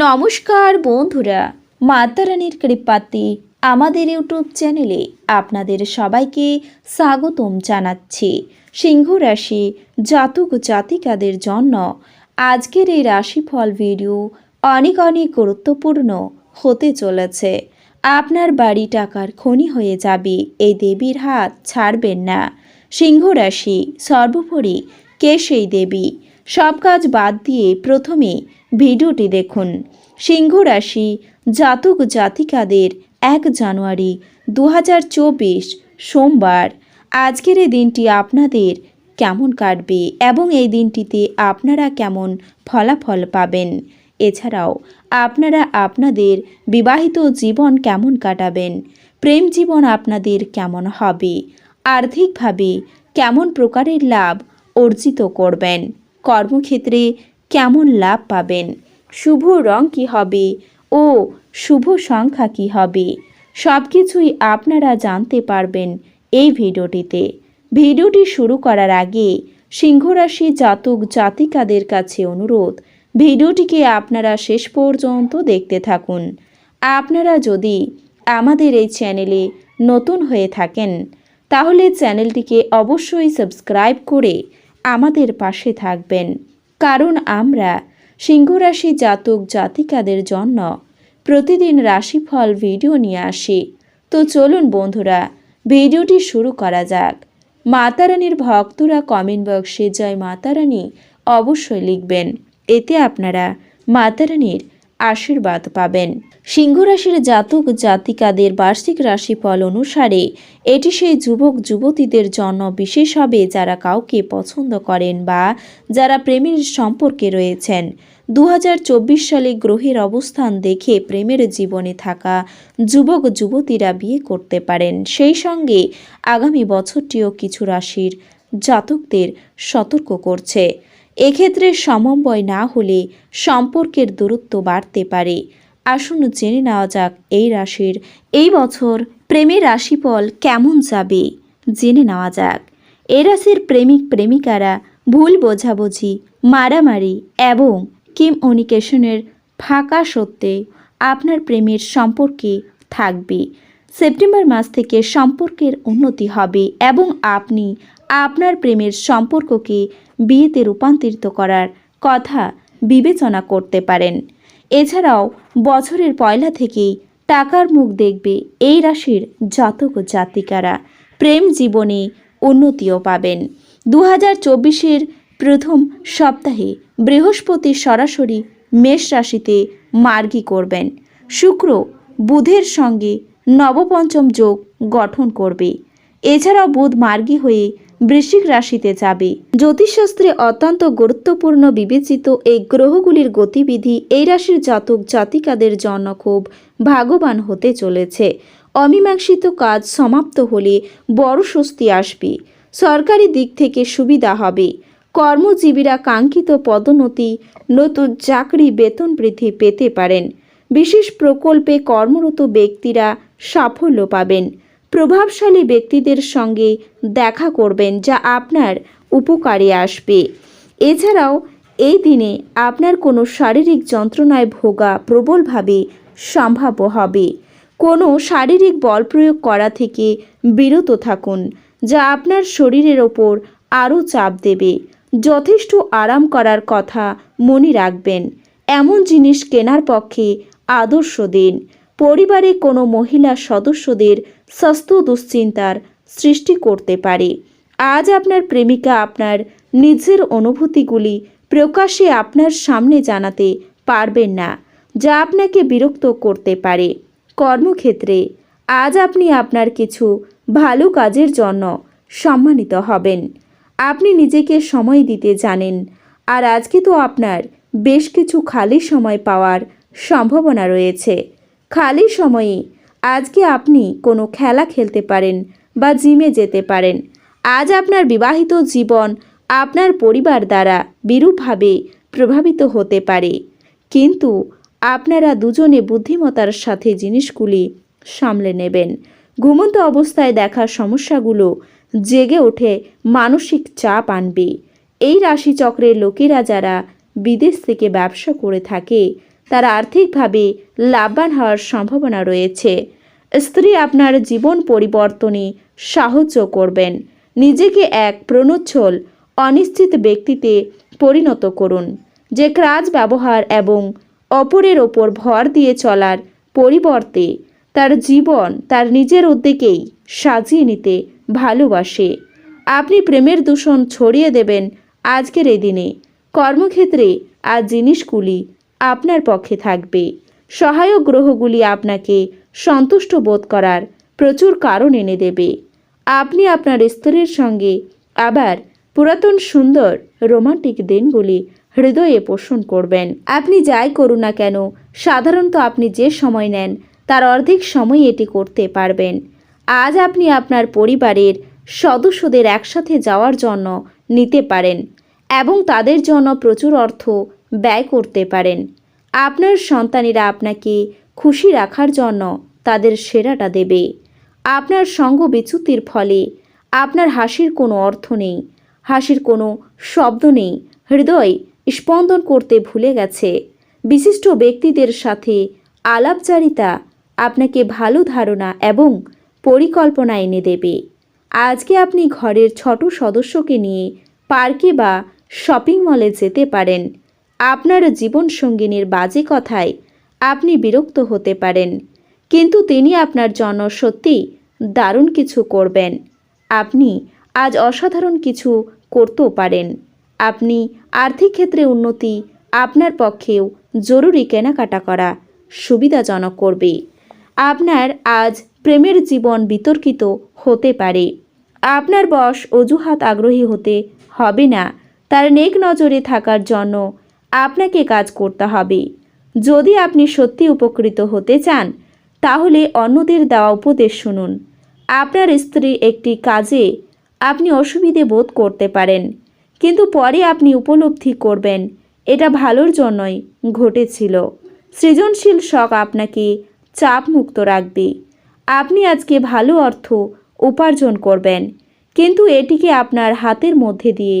নমস্কার বন্ধুরা মাতারানির কৃপাতে আমাদের ইউটিউব চ্যানেলে আপনাদের সবাইকে স্বাগতম জানাচ্ছি। সিংহ রাশি জাতক জাতিকাদের জন্য আজকের এই রাশিফল ভিডিও অনেক অনেক গুরুত্বপূর্ণ হতে চলেছে। আপনার বাড়ি টাকার খনি হয়ে যাবে, এই দেবীর হাত ছাড়বেন না। সিংহ রাশি সর্বোপরি কে সেই দেবী। সব কাজ বাদ দিয়ে প্রথমে ভিডিওটি দেখুন। সিংহ রাশি জাতক জাতিকাদের এক জানুয়ারি দু হাজার চব্বিশ সোমবার। আজকের এই দিনটি আপনাদের কেমন কাটবে এবং এই দিনটিতে আপনারা কেমন ফলাফল পাবেন? এছাড়াও আপনারা আপনাদের বিবাহিত জীবন কেমন কাটাবেন? প্রেম জীবন আপনাদের কেমন হবে? আর্থিকভাবে কেমন প্রকারের লাভ অর্জিত করবেন? কর্মক্ষেত্রে কেমন লাভ পাবেন? শুভ রং কী হবে? ও, শুভ সংখ্যা কী হবে? সব কিছুই আপনারা জানতে পারবেন এই ভিডিওটিতে। ভিডিওটি শুরু করার আগে সিংহরাশি জাতক জাতিকাদের কাছে অনুরোধ, ভিডিওটিকে আপনারা শেষ পর্যন্ত দেখতে থাকুন। আপনারা যদি আমাদের এই চ্যানেলে নতুন হয়ে থাকেন, তাহলে চ্যানেলটিকে অবশ্যই সাবস্ক্রাইব করে আমাদের পাশে থাকবেন। কারণ আমরা সিংহরাশি জাতক জাতিকাদের জন্য প্রতিদিন রাশিফল ভিডিও নিয়ে আসি। তো চলুন বন্ধুরা, ভিডিওটি শুরু করা যাক। মাতারানির ভক্তরা কমেন্ট বক্সে জয় মাতারানি অবশ্যই লিখবেন। এতে আপনারা মাতারানীর আশীর্বাদ পাবেন। সিংহ রাশির জাতক জাতিকাদের বার্ষিক রাশিফল অনুসারে এটি সেই যুবক যুবতীদের জন্য বিশেষ হবে যারা কাউকে পছন্দ করেন বা যারা প্রেমের সম্পর্কে রয়েছেন। দু হাজার চব্বিশ সালে গ্রহের অবস্থান দেখে প্রেমের জীবনে থাকা যুবক যুবতীরা বিয়ে করতে পারেন। সেই সঙ্গে আগামী বছরটিও কিছু রাশির জাতকদের সতর্ক করছে। এক্ষেত্রে সমন্বয় না হলে সম্পর্কের দূরত্ব বাড়তে পারে। আসুন জেনে নেওয়া যাক এই রাশির এই বছর প্রেমের রাশিফল কেমন যাবে? জেনে নেওয়া যাক। এ রাশির প্রেমিক প্রেমিকারা ভুল বোঝাবুঝি, মারামারি এবং কমিউনিকেশনের ফাঁকা সত্ত্বে আপনার প্রেমের সম্পর্কে থাকবে। সেপ্টেম্বর মাস থেকে সম্পর্কের উন্নতি হবে এবং আপনি আপনার প্রেমের সম্পর্ককে বিয়েতে রূপান্তরিত করার কথা বিবেচনা করতে পারেন। এছাড়াও বছরের পয়লা থেকেই টাকার মুখ দেখবে এই রাশির জাতক জাতিকারা। প্রেম জীবনে উন্নতিও পাবেন। দু হাজার চব্বিশের প্রথম সপ্তাহে বৃহস্পতি সরাসরি মেষ রাশিতে মার্গী করবেন। শুক্র বুধের সঙ্গে নবপঞ্চম যোগ গঠন করবে। এছাড়াও বুধ মার্গী হয়ে বৃশ্চিক রাশিতে যাবে। জ্যোতিষশাস্ত্রে অত্যন্ত গুরুত্বপূর্ণ বিবেচিত এই গ্রহগুলির গতিবিধি এই রাশির জাতক জাতিকাদের জন্য খুব ভাগবান হতে চলেছে। অমীমাংসিত কাজ সমাপ্ত হলে বড় স্বস্তি আসবে। সরকারি দিক থেকে সুবিধা হবে। কর্মজীবীরা কাঙ্ক্ষিত পদোন্নতি, নতুন চাকরি, বেতন বৃদ্ধি পেতে পারেন। বিশেষ প্রকল্পে কর্মরত ব্যক্তিরা সাফল্য পাবেন। প্রভাবশালী ব্যক্তিদের সঙ্গে দেখা করবেন যা আপনার উপকারে আসবে। এছাড়াও, এই দিনে আপনার কোনো শারীরিক যন্ত্রণায় ভোগা প্রবলভাবে সম্ভাব্য হবে। কোনো শারীরিক বল প্রয়োগ করা থেকে বিরত থাকুন, যা আপনার শরীরের ওপর আরও চাপ দেবে। যথেষ্ট আরাম করার কথা মনে রাখবেন। এমন জিনিস কেনার পক্ষে আদর্শ দিন। পরিবারে কোনো মহিলা সদস্যদের স্বাস্থ্য দুশ্চিন্তার সৃষ্টি করতে পারে। আজ আপনার প্রেমিকা আপনার নিজের অনুভূতিগুলি প্রকাশ্যে আপনার সামনে জানাতে পারবেন না, যা আপনাকে বিরক্ত করতে পারে। কর্মক্ষেত্রে আজ আপনি আপনার কিছু ভালো কাজের জন্য সম্মানিত হবেন। আপনি নিজেকে সময় দিতে জানেন, আর আজকে তো আপনার বেশ কিছু খালি সময় পাওয়ার সম্ভাবনা রয়েছে। খালি সময়ে আজকে আপনি কোনো খেলা খেলতে পারেন বা জিমে যেতে পারেন। আজ আপনার বিবাহিত জীবন আপনার পরিবার দ্বারা বিরূপভাবে প্রভাবিত হতে পারে। কিন্তু আপনারা দুজনে বুদ্ধিমতার সাথে জিনিসগুলি সামলে নেবেন। ঘুমন্ত অবস্থায় দেখা সমস্যাগুলো জেগে ওঠে, মানসিক চাপ আনবে। এই রাশিচক্রের লোকেরা যারা বিদেশ থেকে ব্যবসা করে থাকে তারা আর্থিকভাবে লাভবান হওয়ার সম্ভাবনা রয়েছে। স্ত্রী আপনার জীবন পরিবর্তনে সাহায্য করবেন। নিজেকে এক প্রণোচ্ছল, অনিশ্চিত ব্যক্তিতে পরিণত করুন। যে কাজ ব্যবহার এবং অপরের ওপর ভর দিয়ে চলার পরিবর্তে তার জীবন তার নিজের উদ্যোগেই সাজিয়ে নিতে ভালোবাসে। আপনি প্রেমের দূষণ ছড়িয়ে দেবেন আজকের এই দিনে। কর্মক্ষেত্রে আজ জিনিসগুলি আপনার পক্ষে থাকবে। সহায়ক গ্রহগুলি আপনাকে সন্তুষ্ট বোধ করার প্রচুর কারণ এনে দেবে। আপনি আপনার স্তরের সঙ্গে আবার পুরাতন সুন্দর রোমান্টিক দিনগুলি হৃদয়ে পোষণ করবেন। আপনি যাই করুন না কেন, সাধারণত আপনি যে সময় নেন, তার অর্ধেক সময় এটি করতে পারবেন। আজ আপনি আপনার পরিবারের সদস্যদের একসাথে যাওয়ার জন্য নিতে পারেন এবং তাদের জন্য প্রচুর অর্থ ব্যয় করতে পারেন। আপনার সন্তানেরা আপনাকে খুশি রাখার জন্য তাদের সেরাটা দেবে। আপনার সঙ্গ বিচ্যুতির ফলে আপনার হাসির কোনো অর্থ নেই, হাসির কোনো শব্দ নেই, হৃদয় স্পন্দন করতে ভুলে গেছে। বিশিষ্ট ব্যক্তিদের সাথে আলাপচারিতা আপনাকে ভালো ধারণা এবং পরিকল্পনা এনে দেবে। আজকে আপনি ঘরের ছোট সদস্যকে নিয়ে পার্কে বা শপিং মলে যেতে পারেন। আপনার জীবনসঙ্গিনীর বাজে কথায় আপনি বিরক্ত হতে পারেন, কিন্তু তিনি আপনার জন্য সত্যি দারুণ কিছু করবেন। আপনি আজ অসাধারণ কিছু করতেও পারেন। আপনি আর্থিক ক্ষেত্রে উন্নতি আপনার পক্ষেও জরুরি কেনাকাটা করা সুবিধাজনক করবে। আপনার আজ প্রেমের জীবন বিতর্কিত হতে পারে। আপনার বশ অজুহাত আগ্রহী হতে হবে না। তার নেক নজরে থাকার জন্য আপনাকে কাজ করতে হবে। যদি আপনি সত্যি উপকৃত হতে চান, তাহলে অন্যদের দেওয়া উপদেশ শুনুন। আপনার স্ত্রী একটি কাজে আপনি অসুবিধে বোধ করতে পারেন, কিন্তু পরে আপনি উপলব্ধি করবেন, এটা ভালোর জন্যই ঘটেছিল। সৃজনশীল শখ আপনাকে চাপমুক্ত রাখবে। আপনি আজকে ভালো অর্থ উপার্জন করবেন, কিন্তু এটিকে আপনার হাতের মধ্যে দিয়ে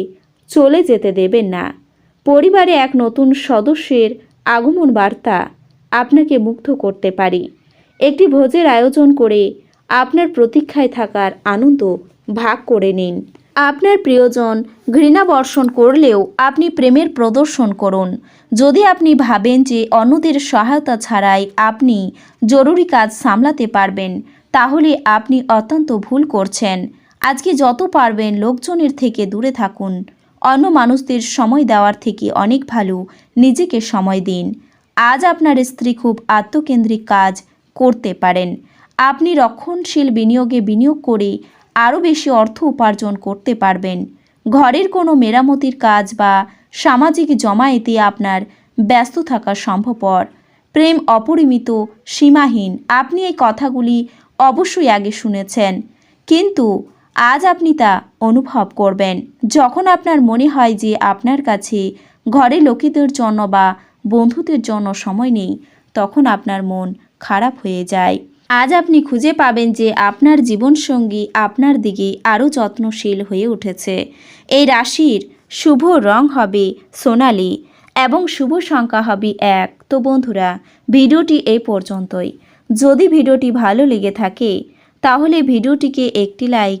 চলে যেতে দেবেন না। পরিবারে এক নতুন সদস্যের আগমন বার্তা আপনাকে মুগ্ধ করতে পারে। একটি ভোজের আয়োজন করে আপনার প্রতীক্ষায় থাকার আনন্দ ভাগ করে নিন। আপনার প্রিয়জন ঘৃণা বর্ষণ করলেও আপনি প্রেমের প্রদর্শন করুন। যদি আপনি ভাবেন যে অন্যদের সহায়তা ছাড়াই আপনি জরুরি কাজ সামলাতে পারবেন, তাহলে আপনি অত্যন্ত ভুল করছেন। আজকে যত পারবেন লোকজনের থেকে দূরে থাকুন। অন্য মানুষদের সময় দেওয়ার থেকে অনেক ভালো। নিজেকে সময় দিন। আজ আপনার স্ত্রী খুব আত্মকেন্দ্রিক কাজ করতে পারেন। আপনি রক্ষণশীল বিনিয়োগে বিনিয়োগ করে আরও বেশি অর্থ উপার্জন করতে পারবেন। ঘরের কোনো মেরামতির কাজ বা সামাজিক জমায়েতে আপনার ব্যস্ত থাকা সম্ভবপর। প্রেম অপরিমিত, সীমাহীন, আপনি এই কথাগুলি অবশ্যই আগে শুনেছেন। কিন্তু আজ আপনি তা অনুভব করবেন। যখন আপনার মনে হয় যে আপনার কাছে ঘরে লোকেদের জন্য বা বন্ধুদের জন্য সময় নেই, তখন আপনার মন খারাপ হয়ে যায়। আজ আপনি খুঁজে পাবেন যে আপনার জীবনসঙ্গী আপনার দিকে আরও যত্নশীল হয়ে উঠেছে। এই রাশির শুভ রং হবে সোনালি এবং শুভ সংখ্যা হবে এক। তো বন্ধুরা, ভিডিওটি এই পর্যন্তই। যদি ভিডিওটি ভালো লেগে থাকে, তাহলে ভিডিওটিকে একটি লাইক